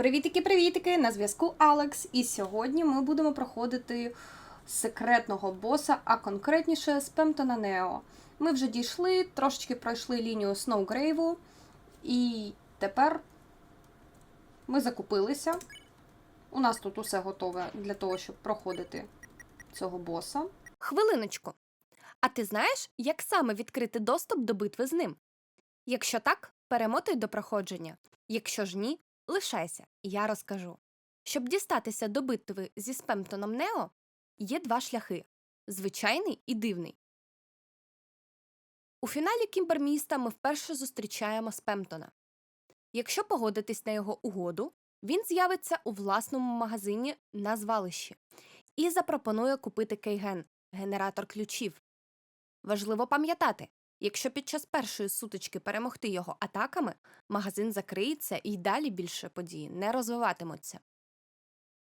Привітики-привітики! На зв'язку Алекс. І сьогодні ми будемо проходити секретного боса, а конкретніше Спемтона Нео. Ми вже дійшли, трошечки пройшли лінію Сноугрейву, і тепер ми закупилися. У нас тут усе готове для того, щоб проходити цього боса. Хвилиночку. А ти знаєш, як саме відкрити доступ до битви з ним? Якщо так, перемотуй до проходження. Якщо ж ні, лишайся, я розкажу. Щоб дістатися до битви зі Спемптоном Нео, є два шляхи звичайний і дивний. У фіналі Кімберміста ми вперше зустрічаємо Спемптона. Якщо погодитись на його угоду, він з'явиться у власному магазині на звалищі і запропонує купити Кейген генератор ключів. Важливо пам'ятати, якщо під час першої сутички перемогти його атаками, магазин закриється і далі більше події не розвиватимуться.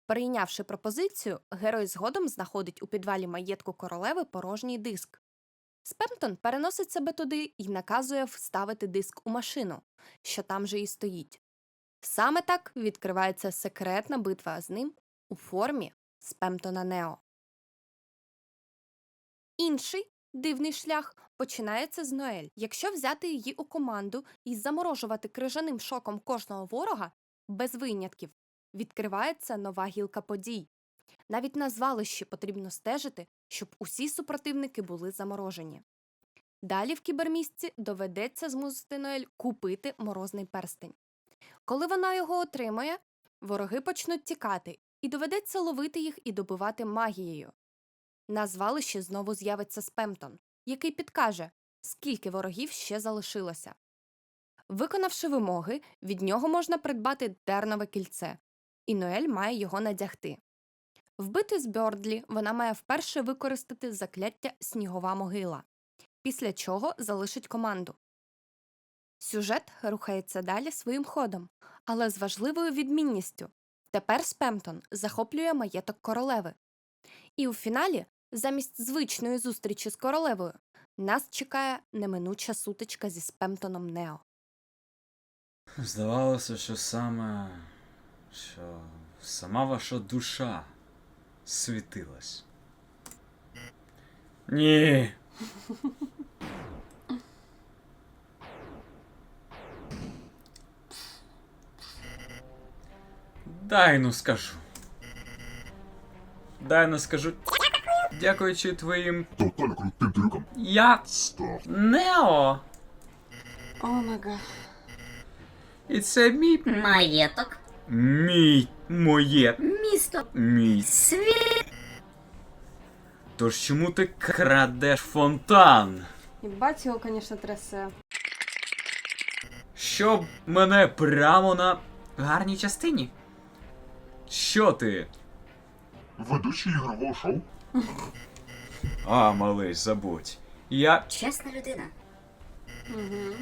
Прийнявши пропозицію, герой згодом знаходить у підвалі маєтку королеви порожній диск. Спемптон переносить себе туди і наказує вставити диск у машину, що там же і стоїть. Саме так відкривається секретна битва з ним у формі Спемптона Нео. Інший дивний шлях починається з Ноель. Якщо взяти її у команду і заморожувати крижаним шоком кожного ворога, без винятків, відкривається нова гілка подій. Навіть на звалищі потрібно стежити, щоб усі супротивники були заморожені. Далі в кібермістці доведеться змусити Ноель купити морозний перстень. Коли вона його отримає, вороги почнуть тікати, і доведеться ловити їх і добивати магією. На звалищі знову з'явиться Спемтон, який підкаже, скільки ворогів ще залишилося. Виконавши вимоги, від нього можна придбати тернове кільце, і Ноель має його надягти. Вбити з Бьордлі вона має вперше використати закляття снігова могила, після чого залишить команду. Сюжет рухається далі своїм ходом, але з важливою відмінністю тепер Спемтон захоплює маєток королеви. І у фіналі, замість звичної зустрічі з королевою, нас чекає неминуча сутичка зі Спемтоном Нео. Здавалося, що саме. що сама ваша душа світилась. Ні. Дай ну скажу. Дай ну скажу. Дякуючи твоїм. Тотально крутим трюком. Я. Став. Нео! О. І це мій. Маєток, Мій. Моє. місто, Мій. світ. Тож чому ти крадеш фонтан? Їбать його, звісно, трясе. Щоб мене прямо на гарній частині. Що ти? Ведучий ігрового шоу. А, малий, забудь. Я. Чесна людина. Угу.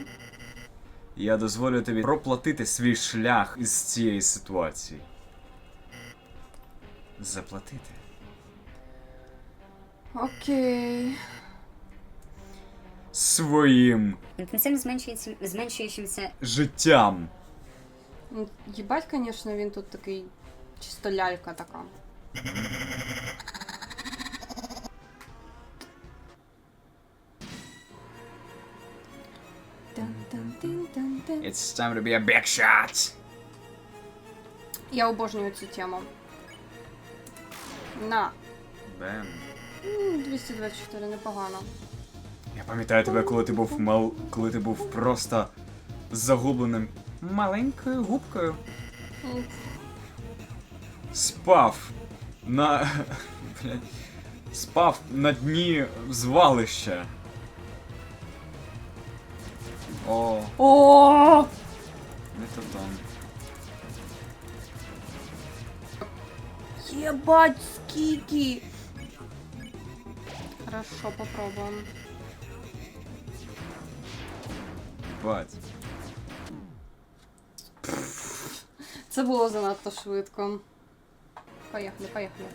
Я дозволю тобі проплатити свій шлях із цієї ситуації. Заплатити. Окей. Своїм Інтенсивно зменшується, зменшуючимся життям. Ну, Їбать, звісно, він тут такий чисто лялька така. It's time to be a big shot! Я обожнюю цю тему. На. Бем. 224 непогано. Я пам'ятаю тебе, коли ти був мал. коли ти був просто загубленим маленькою губкою. Спав на. Блядь. Спав на дні звалища. О, О! не то там. Єбать, скільки! Хорошо, попробуємо. Бать. Це було занадто швидко. Поїхали, поїхали.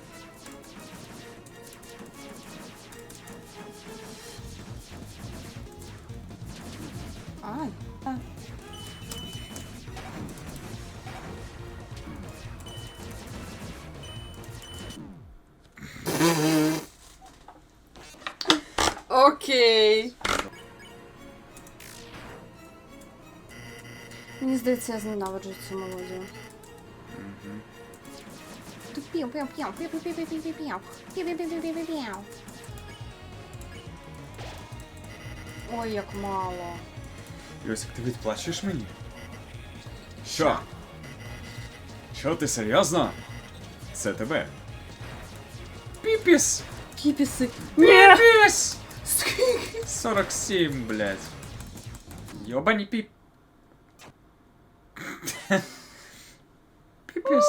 Окей. Мені здається, я зненавиджу цю мелодію. Пів, пів, пів, пів, пів, пів, пів, пів, пів, пів, пів, пів, пів, пів. Ой, як мало. Йосик, ти відплачеш мені? Що? Що ти серйозно? Це тебе. Пипис! Киписы. Пипис! 47, блядь. Ёбани пип... Пипис.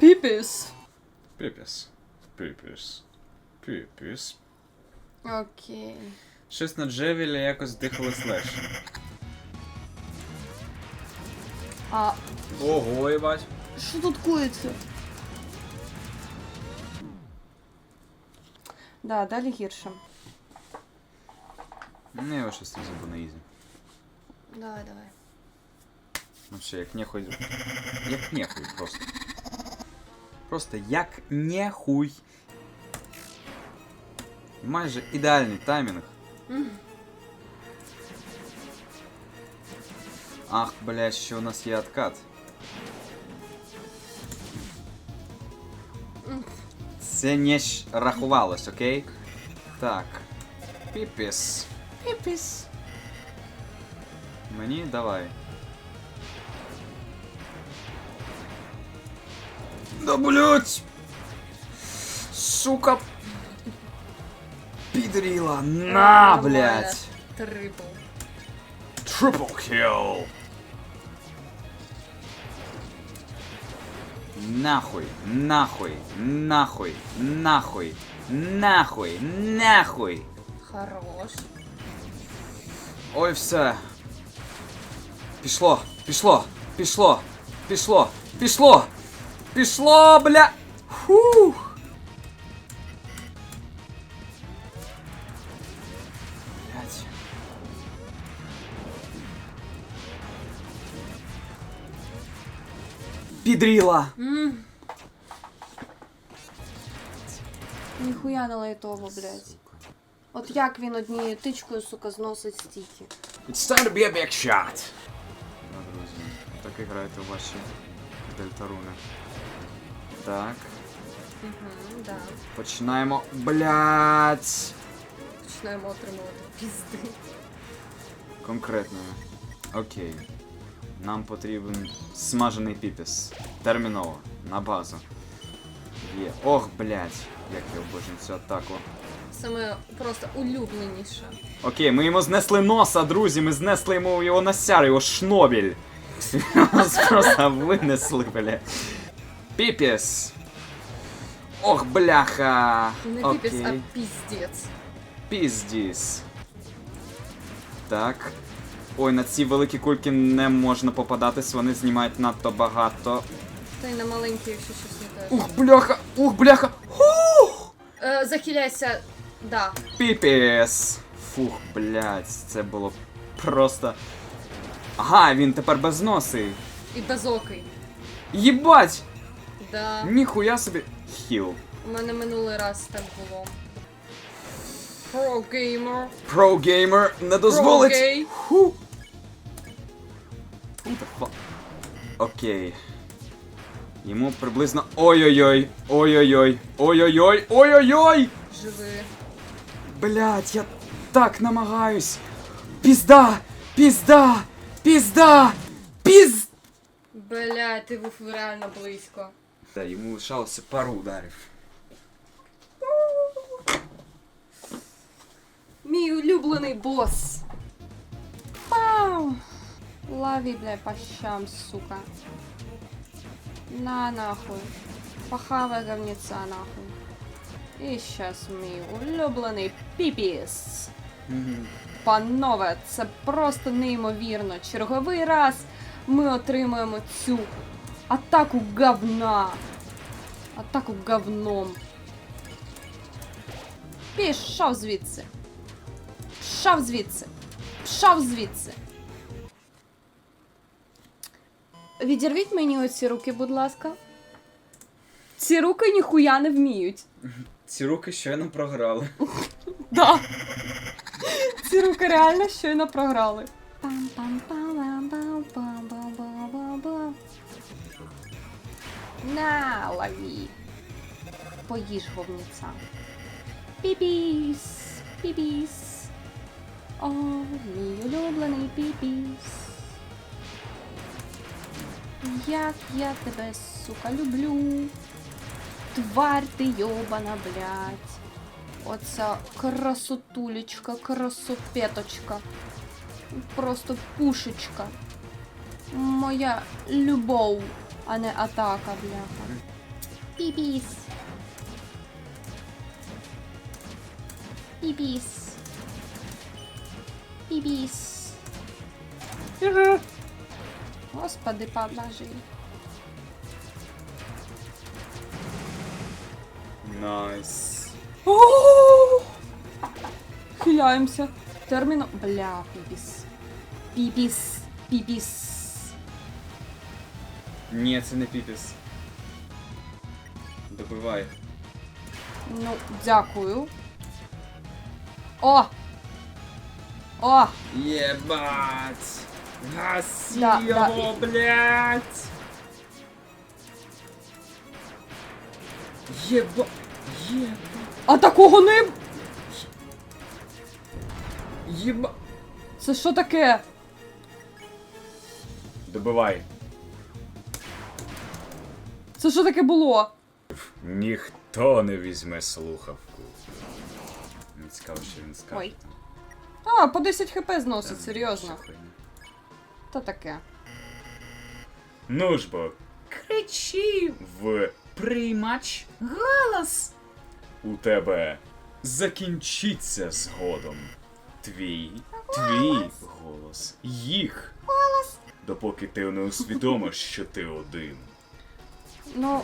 Пипис. Пипис. Пипис. Пипис. Окей. Щось на Джевілі якось дихали слеш. А Ого, ебать. що тут кується? Да, далі гірше. Не, його щось не забув на ізі. Давай, давай. Ну все, як нехуй. Як нехуй просто. Просто як нехуй. Майже ідеальний таймінг. Ах, блядь, що у нас є откат. Це не щ- рахувалось, окей? Так. Піпіс. Піпіс. Мені давай. Да блять! Сука! Підріла! На, Нормально. блять! Трипл. Triple kill! Нахуй, нахуй, нахуй, нахуй, нахуй, нахуй! Хорош. Ой, все. Пішло, пішло, пішло, пішло, пішло, пішло, бля. Фух. Блять. Підріла. Ніхуя не лайтово, блядь. От як він однією тичкою, сука, зносить стільки. It's time to be a big shot. Ну, друзі, так і граєте ваші дельтаруни. Так, Угу, да. починаємо. Блять. Починаємо отримувати пізди. Конкретно. Окей. Нам потрібен смажений піпіс. Терміново. На базу. Є. Ох, блять. Як я обожнюю цю атаку. Саме просто улюбленіше. Окей, ми йому знесли носа, друзі, ми знесли йому його носяр, його шнобель. Нас просто винесли, бля. Піпіс. Ох, бляха. Не піпіс, а піздець. Піздіс. Так. Ой, на ці великі кульки не можна попадатись, вони знімають надто багато. Та й на маленький, якщо щось не теж. Ух, бляха! Ух, бляха! Ух! Е, захиляйся. Да. Піпіс! Фух, блядь, це було просто. Ага, він тепер безносий. І безокий. Єбать! Да. Ніхуя собі. Хіл. У мене минулий раз так було. Про геймер. Про-геймер не дозволить. Про-гей. Ху. Who the fuck? Окей. Йому приблизно. Ой-ой-ой. Ой-ой-ой. Ой-ой-ой. Ой-ой-ой! Живи. Блять, я так намагаюсь. Пізда! Пізда! Пізда! Піз... Бля, ти був реально близько. Та йому лишалося пару ударів. Мій улюблений бос. Пау! Лови, бля, по щам, сука. На нахуй. Похавай говнеца нахуй. І щас мій улюблений піпіс. Панове, це просто неймовірно. Черговий раз ми отримуємо цю атаку говна. Атаку говном. Пішов звідси. Пішов звідси. Пішов звідси. Відірвіть мені оці руки, будь ласка. Ці руки ніхуя не вміють. Ці руки щойно програли. Да. Ці руки реально щойно програли. На, лови. Поїж говніця. Піпіс, піпіс. О, мій улюблений піпіс. Як я тебе, сука, люблю. Тварь ти йобана, блядь. Оця красотулечка, красопеточка. Просто пушечка. Моя любов, а не атака, бляха. Піпіс. Піпіс. Піпіс. Господи, поможи. Найс. О! Хиляємося. Терміно. Бля, піпіс. Піпіс. Піпіс. Ні, це не піпіс. Добивай. Ну, дякую. О! О! Єбать! Гаси Да, да. його, блядь! Єба... Єба... А такого не. Єба... Це що таке? Добивай. Це що таке було? Ніхто не візьме слухавку. Не цікаво, що він скаже. Ой. А, по 10 хп зносить, серйозно. Та таке. Ну ж бо, кричи в приймач галас. У тебе закінчиться згодом. Твій, твій голос, їх. Голос. Допоки ти не усвідомиш, що ти один. Ну,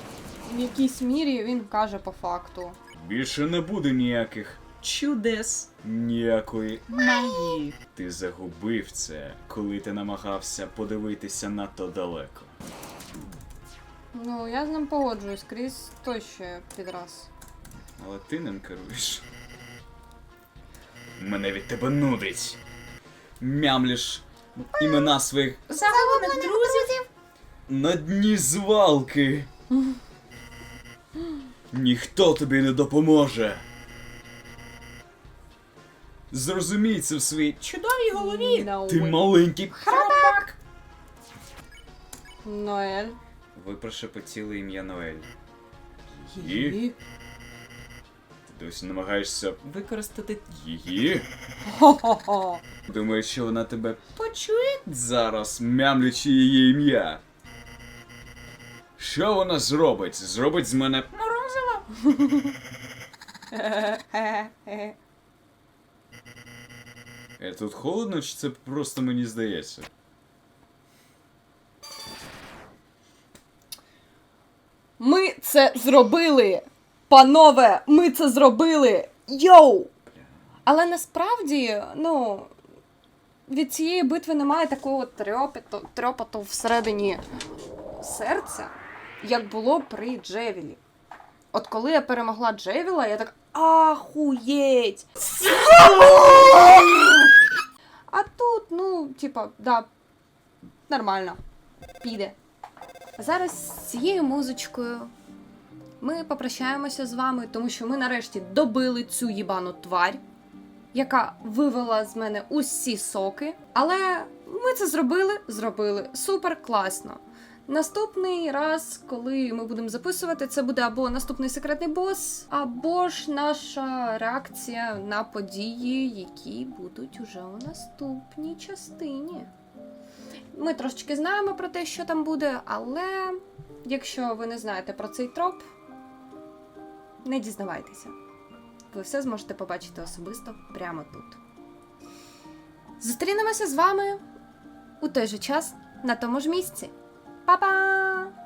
в якійсь мірі він каже по факту. Більше не буде ніяких чудес, ніякої магії. Ти загубив це, коли ти намагався подивитися надто далеко. Ну, я з ним погоджуюсь, Кріс той ще підраз. Але ти ним керуєш. Мене від тебе нудить. Мямліш імена своїх загублених друзів на дні звалки. Ніхто тобі не допоможе. Зрозумій це в своїй чудовій голові. Ти way. маленький храбак. Ноель. Ви прошепотіли ім'я Ноель. Її. Ти досі намагаєшся використати її. Хо-хо-хо. Думаєш, що вона тебе почує зараз, мямлячи її ім'я. Що вона зробить? Зробить з мене морозиво? Е, тут холодно, чи це просто мені здається? Ми це зробили! Панове, ми це зробили! Йоу! Але насправді, ну, від цієї битви немає такого трьопіту, трьопоту всередині серця, як було при Джевілі. От коли я перемогла Джевіла, я так ахуєть! А тут, ну, типа, да, нормально. Піде. Зараз з цією музичкою ми попрощаємося з вами, тому що ми нарешті добили цю їбану тварь, яка вивела з мене усі соки. Але ми це зробили, зробили супер класно. Наступний раз, коли ми будемо записувати, це буде або наступний секретний бос, або ж наша реакція на події, які будуть уже у наступній частині. Ми трошечки знаємо про те, що там буде, але якщо ви не знаєте про цей троп, не дізнавайтеся. Ви все зможете побачити особисто прямо тут. Зустрінемося з вами у той же час на тому ж місці. 爸爸